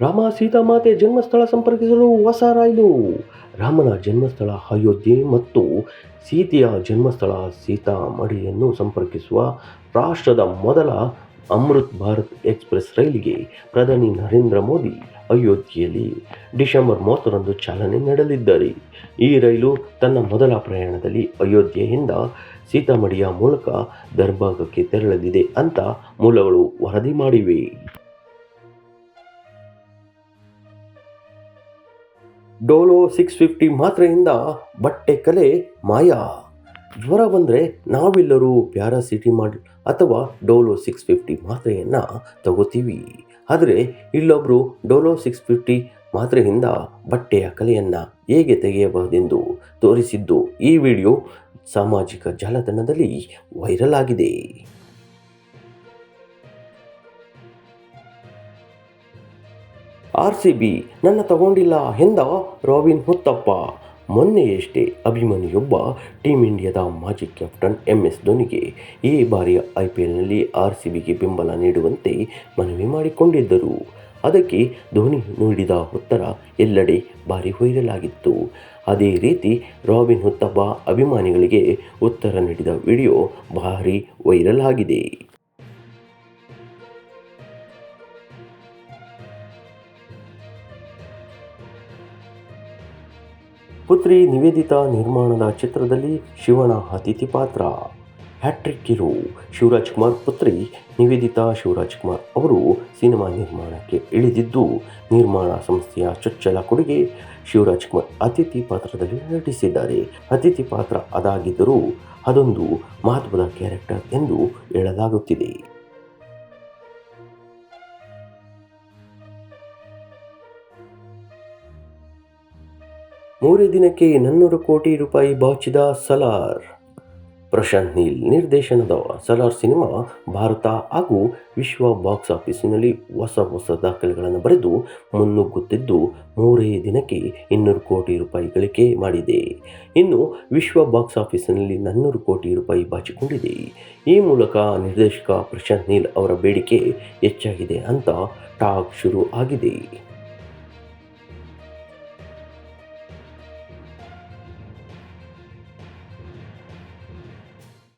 ರಾಮ ಸೀತಾಮಾತೆ ಜನ್ಮಸ್ಥಳ ಸಂಪರ್ಕಿಸಲು ಹೊಸ ರೈಲು ರಾಮನ ಜನ್ಮಸ್ಥಳ ಅಯೋಧ್ಯೆ ಮತ್ತು ಸೀತೆಯ ಜನ್ಮಸ್ಥಳ ಸೀತಾಮಡಿಯನ್ನು ಸಂಪರ್ಕಿಸುವ ರಾಷ್ಟ್ರದ ಮೊದಲ ಅಮೃತ್ ಭಾರತ್ ಎಕ್ಸ್ಪ್ರೆಸ್ ರೈಲಿಗೆ ಪ್ರಧಾನಿ ನರೇಂದ್ರ ಮೋದಿ ಅಯೋಧ್ಯೆಯಲ್ಲಿ ಡಿಸೆಂಬರ್ ಮೂವತ್ತರಂದು ಚಾಲನೆ ನೀಡಲಿದ್ದಾರೆ. ಈ ರೈಲು ತನ್ನ ಮೊದಲ ಪ್ರಯಾಣದಲ್ಲಿ ಅಯೋಧ್ಯೆಯಿಂದ ಸೀತಾಮಡಿಯ ಮೂಲಕ ದರ್ಭಾಗಕ್ಕೆ ತೆರಳಲಿದೆ ಅಂತ ಮೂಲಗಳು ವರದಿ ಮಾಡಿವೆ. ಡೋಲೋ ಸಿಕ್ಸ್ ಫಿಫ್ಟಿ ಮಾತ್ರೆಯಿಂದ ಬಟ್ಟೆ ಕಲೆ ಮಾಯಾ. ಜ್ವರ ಬಂದರೆ ನಾವೆಲ್ಲರೂ ಪ್ಯಾರಾಸಿಟಿಮಾಲ್ ಅಥವಾ ಡೋಲೋ ಸಿಕ್ಸ್ ಫಿಫ್ಟಿ ಮಾತ್ರೆಯನ್ನು ತಗೋತೀವಿ. ಆದರೆ ಇಲ್ಲೊಬ್ಬರು ಡೋಲೋ ಸಿಕ್ಸ್ ಫಿಫ್ಟಿ ಮಾತ್ರೆಯಿಂದ ಬಟ್ಟೆಯ ಕಲೆಯನ್ನು ಹೇಗೆ ತೆಗೆಯಬಹುದೆಂದು ತೋರಿಸಿದ್ದು ಈ ವಿಡಿಯೋ ಸಾಮಾಜಿಕ ಜಾಲತಾಣದಲ್ಲಿ ವೈರಲ್ ಆಗಿದೆ. ಆರ್ ಸಿ ಬಿ ನನ್ನ ತಗೊಂಡಿಲ್ಲ ಎಂದ ರಾಬಿನ್ ಹುತ್ತಪ್ಪ. ಮೊನ್ನೆಯಷ್ಟೇ ಅಭಿಮಾನಿಯೊಬ್ಬ ಟೀಮ್ ಇಂಡಿಯಾದ ಮಾಜಿ ಕ್ಯಾಪ್ಟನ್ ಎಂ ಎಸ್ ಧೋನಿಗೆ ಈ ಬಾರಿಯ ಐ ಪಿ ಎಲ್ನಲ್ಲಿ ಆರ್ ಸಿ ಬಿಗೆ ಬೆಂಬಲ ನೀಡುವಂತೆ ಮನವಿ ಮಾಡಿಕೊಂಡಿದ್ದರು. ಅದಕ್ಕೆ ಧೋನಿ ನೀಡಿದ ಉತ್ತರ ಎಲ್ಲೆಡೆ ಭಾರಿ ವೈರಲ್ ಆಗಿತ್ತು ಅದೇ ರೀತಿ ರಾಬಿನ್ ಹುತ್ತಪ್ಪ ಅಭಿಮಾನಿಗಳಿಗೆ ಉತ್ತರ ನೀಡಿದ ವಿಡಿಯೋ ಭಾರಿ ವೈರಲ್ ಆಗಿದೆ. ಪುತ್ರಿ ನಿವೇದಿತಾ ನಿರ್ಮಾಣದ ಚಿತ್ರದಲ್ಲಿ ಶಿವಣ ಅತಿಥಿ ಪಾತ್ರ. ಹ್ಯಾಟ್ರಿಕ್ ಕಿರು, ಶಿವರಾಜ್ ಕುಮಾರ್ ಪುತ್ರಿ, ನಿವೇದಿತಾ ಶಿವರಾಜ್ ಕುಮಾರ್ ಅವರು ಸಿನಿಮಾ ನಿರ್ಮಾಣಕ್ಕೆ ಇಳಿದಿದ್ದು, ನಿರ್ಮಾಣ ಸಂಸ್ಥೆಯ ಚೊಚ್ಚಲ ಕೊಡುಗೆ ಶಿವರಾಜ್ ಕುಮಾರ್ ಅತಿಥಿ ಪಾತ್ರದಲ್ಲಿ ನಟಿಸಿದ್ದಾರೆ. ಅತಿಥಿ ಪಾತ್ರ ಅದಾಗಿದ್ದರೂ ಅದೊಂದು ಮಹತ್ವದ ಕ್ಯಾರೆಕ್ಟರ್ ಎಂದು ಹೇಳಲಾಗುತ್ತಿದೆ. ಮೂರೇ ದಿನಕ್ಕೆ ನಾನ್ನೂರು ಕೋಟಿ ರೂಪಾಯಿ ಬಾಚಿದ ಸಲಾರ್. ಪ್ರಶಾಂತ್ ನೀಲ್, ನಿರ್ದೇಶನದ ಸಲಾರ್ ಸಿನಿಮಾ, ಭಾರತ ಹಾಗೂ ವಿಶ್ವ ಬಾಕ್ಸ್ ಆಫೀಸಿನಲ್ಲಿ ಹೊಸ ಹೊಸ ದಾಖಲೆಗಳನ್ನು ಬರೆದು ಮುನ್ನುಗ್ಗುತ್ತಿದ್ದು ಮೂರೇ ದಿನಕ್ಕೆ ಇನ್ನೂರು ಕೋಟಿ ರೂಪಾಯಿ ಗಳಿಕೆ ಮಾಡಿದೆ. ಇನ್ನು ವಿಶ್ವ ಬಾಕ್ಸ್ ಆಫೀಸಿನಲ್ಲಿ ನಾನ್ನೂರು ಕೋಟಿ ರೂಪಾಯಿ ಬಾಚಿಕೊಂಡಿದೆ. ಈ ಮೂಲಕ ನಿರ್ದೇಶಕ ಪ್ರಶಾಂತ್ ನೀಲ್ ಅವರ ಬೇಡಿಕೆ ಹೆಚ್ಚಾಗಿದೆ ಅಂತ ಟಾಕ್ ಶುರು ಆಗಿದೆ.